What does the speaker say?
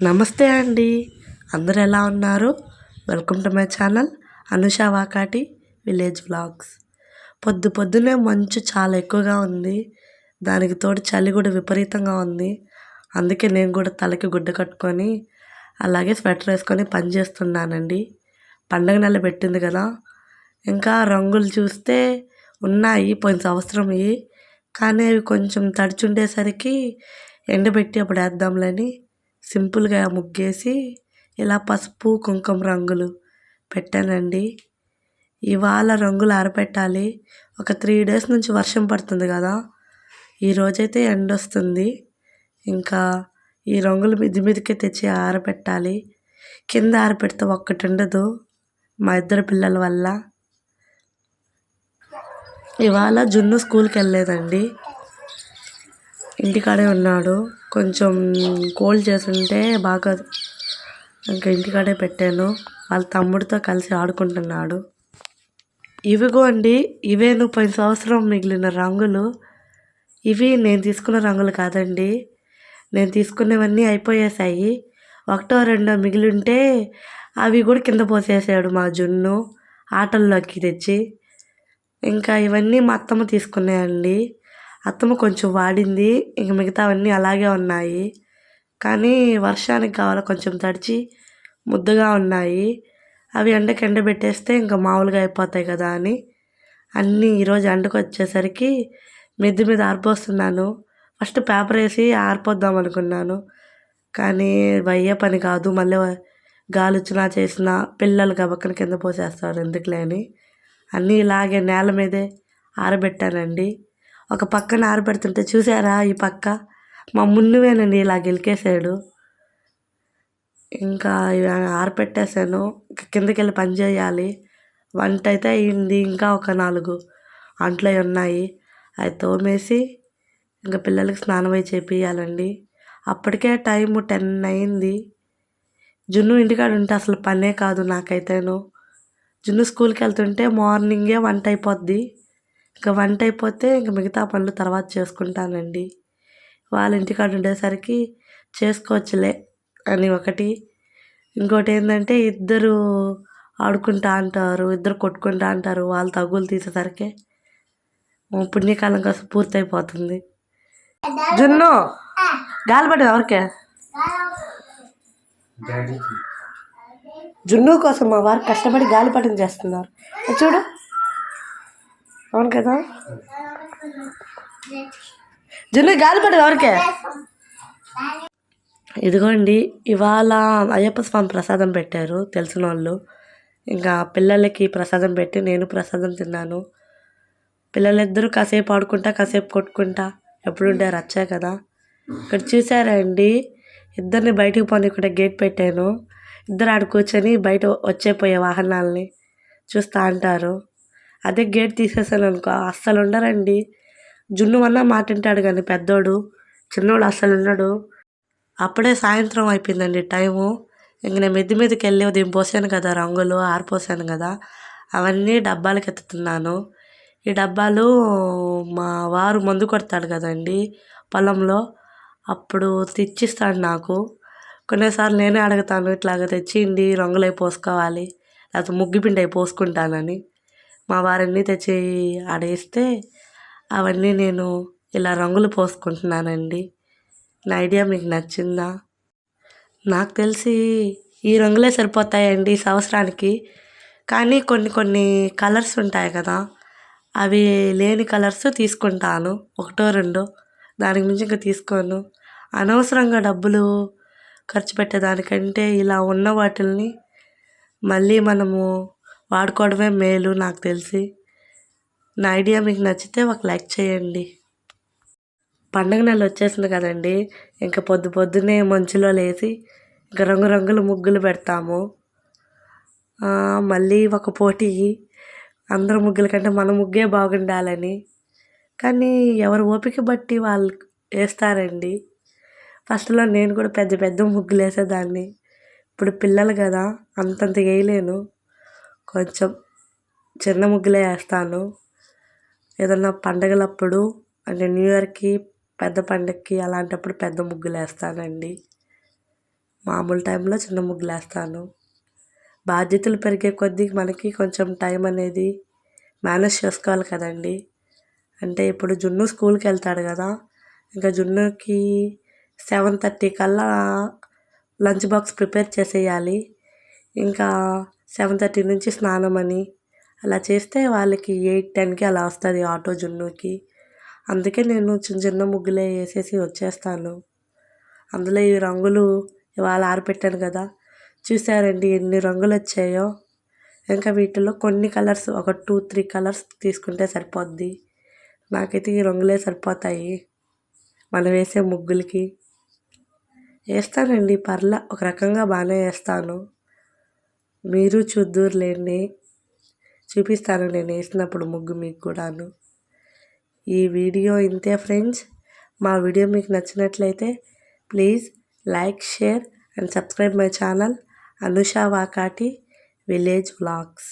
నమస్తే అండి. అందరు ఎలా ఉన్నారు? Welcome to my channel Anusha Vakati village vlogs పొద్దు పొద్దునే మంచు చాలా ఎక్కువగా ఉంది. దానికి తోడు చలి కూడా విపరీతంగా ఉంది. అందుకే నేను కూడా తలకి గుడ్డ కట్టుకొని అలాగే స్వెటర్ వేసుకొని పని చేస్తున్నానండి. పండగ నెల పెట్టింది కదా. ఇంకా రంగులు చూస్తే ఉన్నాయి పోయిన సంవత్సరంవి కానీ అవి కొంచెం తడిచుండేసరికి ఎండబెట్టి అప్పుడు వేద్దాంలేని. సింపుల్గా ముగ్గేసి ఇలా పసుపు కుంకుమ రంగులు పెట్టానండి. ఇవాళ రంగులు ఆరబెట్టాలి. ఒక త్రీ డేస్ నుంచి వర్షం పడుతుంది కదా. ఈరోజైతే ఎండ వస్తుంది. ఇంకా ఈ రంగులు మిది మీదకే తెచ్చి ఆరబెట్టాలి. కింద ఆరబెడితే ఒక్కటి ఉండదు మా ఇద్దరు పిల్లల వల్ల. ఇవాళ జున్ను స్కూల్కి వెళ్ళలేదండి. ఇంటికాడే ఉన్నాడు. కొంచెం కోల్డ్ చేస్తుంటే బాగా ఇంకా ఇంటికాడే పెట్టాను. వాళ్ళ తమ్ముడితో కలిసి ఆడుకుంటున్నాడు. ఇవిగో అండి ఇవే నువ్వు సంవత్సరం మిగిలిన రంగులు. ఇవి నేను తీసుకున్న రంగులు కాదండి. నేను తీసుకున్నవన్నీ అయిపోయేసాయి ఒకటో రెండో మిగిలి ఉంటే అవి కూడా కింద పోసేసాడు మా జున్ను ఆటల్లోకి తెచ్చి. ఇంకా ఇవన్నీ మా అత్తమ్మ తీసుకున్నాయండి. అత్తమ్మ కొంచెం వాడింది ఇంక మిగతావన్నీ అలాగే ఉన్నాయి. కానీ వర్షానికి కావాలి కొంచెం తడిచి ముద్దగా ఉన్నాయి. అవి ఎండకి ఎండబెట్టేస్తే ఇంకా మామూలుగా అయిపోతాయి కదా అని. అన్నీ ఈరోజు ఎండకు వచ్చేసరికి మిద్ది మీద ఆరిపోస్తున్నాను. ఫస్ట్ పేపర్ వేసి ఆరిపోద్దాం అనుకున్నాను. కానీ అయ్యే పని కాదు మళ్ళీ గాలి వచ్చినా చేసినా పిల్లలు గబక్కన కింద పోసేస్తారు ఎందుకులే అని. అన్నీ ఇలాగే నేల మీదే ఆరబెట్టానండి. ఒక పక్కన ఆరబెడుతుంటే చూసారా ఈ పక్క? మా ముందువేనండి ఇలా గెలికేసాడు ఇంకా ఇవి ఆరపెట్టేసాను కిందకి వెళ్ళి పని చేయాలి. వంట అయితే అయింది. ఇంకా ఒక నాలుగు అంట్లో ఉన్నాయి. అవి తోమేసి ఇంకా పిల్లలకి స్నానం అయి చేపియాలండి అప్పటికే టైం టెన్ అయింది. జున్ను ఇంటికాడ ఉంటే అసలు పనే కాదు నాకైతేను. జున్ను స్కూల్కి వెళ్తుంటే మార్నింగే వంట అయిపోద్ది. ఇంకా వంట అయిపోతే ఇంక మిగతా పనులు తర్వాత చేసుకుంటానండి. వాళ్ళ ఇంటికాడ ఉండేసరికి చేసుకోవచ్చులే అని ఒకటి. ఇంకోటి ఏంటంటే ఇద్దరు ఆడుకుంటా అంటారు ఇద్దరు కొట్టుకుంటా అంటారు వాళ్ళు తగులు తీసేసరికి పుణ్యకాలం కోసం పూర్తయిపోతుంది. జున్ను గాలిపడి ఎవరికే? జున్ను కోసం మా వారు కష్టపడి గాలిపటం చేస్తున్నారు. చూడు. అవును కదా? జున్ను గాలిపటం ఎవరికే? ఇదిగోండి ఇవాళ అయ్యప్ప స్వామి ప్రసాదం పెట్టారు తెలిసిన వాళ్ళు. ఇంకా పిల్లలకి ప్రసాదం పెట్టి నేను ప్రసాదం తిన్నాను. పిల్లలిద్దరూ కాసేపు ఆడుకుంటా కాసేపు కొట్టుకుంటా. ఎప్పుడుంటే రచ్చా కదా. ఇక్కడ చూసారా అండి? ఇద్దరిని బయటకు పోనీకుండా గేట్ పెట్టాను. ఇద్దరు ఆడ కూర్చొని బయట వచ్చేపోయే వాహనాలని చూస్తూ అంటారు. అదే గేట్ తీసేసాను అనుకో అస్సలు ఉండరండి జున్ను వల్ల మాట కానీ పెద్దోడు చిన్నోడు అస్సలు ఉండడు అప్పుడే సాయంత్రం అయిపోయిందండి టైము. ఇంక నేను మెద్ది మీదకి వెళ్ళి ఉదయం పోసాను కదా రంగులు ఆరిపోసాను కదా అవన్నీ డబ్బాలకు ఎత్తుతున్నాను. ఈ డబ్బాలు మా వారు మందు కొడతాడు కదండి పొలంలో అప్పుడు తెచ్చిస్తాడు నాకు. కొన్నిసార్లు నేనే అడుగుతాను ఇట్లాగ తెచ్చిండి రంగులు అవి పోసుకోవాలి లేకపోతే ముగ్గు పిండి అవి పోసుకుంటానని. మా వారన్నీ తెచ్చి ఆడేస్తే అవన్నీ నేను ఇలా రంగులు పోసుకుంటున్నానండి. నా ఐడియా మీకు నచ్చిందా? నాకు తెలిసి ఈ రంగులే సరిపోతాయండి ఈ సంవత్సరానికి. కానీ కొన్ని కొన్ని కలర్స్ ఉంటాయి కదా అవి లేని కలర్స్ తీసుకుంటాను. ఒకటో రెండో దానికి మించి ఇంకా తీసుకోను. అనవసరంగా డబ్బులు ఖర్చు పెట్టేదానికంటే ఇలా ఉన్న వాటిల్ని మళ్ళీ మనము వాడుకోవడమే మేలు నాకు తెలిసి. నా ఐడియా మీకు నచ్చితే ఒక లైక్ చేయండి. పండగ నెల వచ్చేసింది కదండి. ఇంకా పొద్దు పొద్దునే మంచులో లేచి ఇంకా రంగురంగుల ముగ్గులు పెడతాము. మళ్ళీ ఒక పోటీ. అందరు ముగ్గుల కంటే మన ముగ్గే బాగుండాలని. కానీ ఎవరు ఓపిక బట్టి వాళ్ళు వేస్తారండి. ఫస్ట్లో నేను కూడా పెద్ద పెద్ద ముగ్గులు వేసేదాన్ని. ఇప్పుడు పిల్లలు కదా అంతంత వేయలేను. కొంచెం చిన్న ముగ్గులే వేస్తాను. ఏదన్నా పండగలప్పుడు అంటే న్యూ ఇయర్కి పెద్ద పండగకి అలాంటప్పుడు పెద్ద ముగ్గులు వేస్తానండి. మామూలు టైంలో చిన్న ముగ్గులు వేస్తాను. బాధ్యతలు పెరిగే కొద్దీ మనకి కొంచెం టైం అనేది మేనేజ్ చేసుకోవాలి కదండి. అంటే ఇప్పుడు జున్ను స్కూల్కి వెళ్తాడు కదా ఇంకా జున్నుకి సెవెన్ థర్టీ కల్లా లంచ్ బాక్స్ ప్రిపేర్ చేసేయాలి. ఇంకా సెవెన్ థర్టీ నుంచి స్నానం అని అలా చేస్తే వాళ్ళకి ఎయిట్ టెన్కి అలా వస్తుంది ఆటో జున్నుకి. అందుకే నేను చిన్న చిన్న ముగ్గులే వేసేసి వచ్చేస్తాను. అందులో ఈ రంగులు ఇవాళ ఆరిపెట్టాను కదా. చూసారండి ఎన్ని రంగులు వచ్చాయో. ఇంకా వీటిలో కొన్ని కలర్స్ ఒక టూ త్రీ కలర్స్ తీసుకుంటే సరిపోద్ది. నాకైతే ఈ రంగులే సరిపోతాయి. మనం వేసే ముగ్గులకి. వేస్తానండి పర్ల ఒక రకంగా బాగానే వేస్తాను. మీరు చూద్దూరులేండి చూపిస్తాను నేను వేసినప్పుడు ముగ్గు మీకు కూడాను. ఈ వీడియో ఇంతే ఫ్రెండ్స్. మా వీడియో మీకు నచ్చినట్లయితే please like share and subscribe my channel Anusha Vakati village vlogs.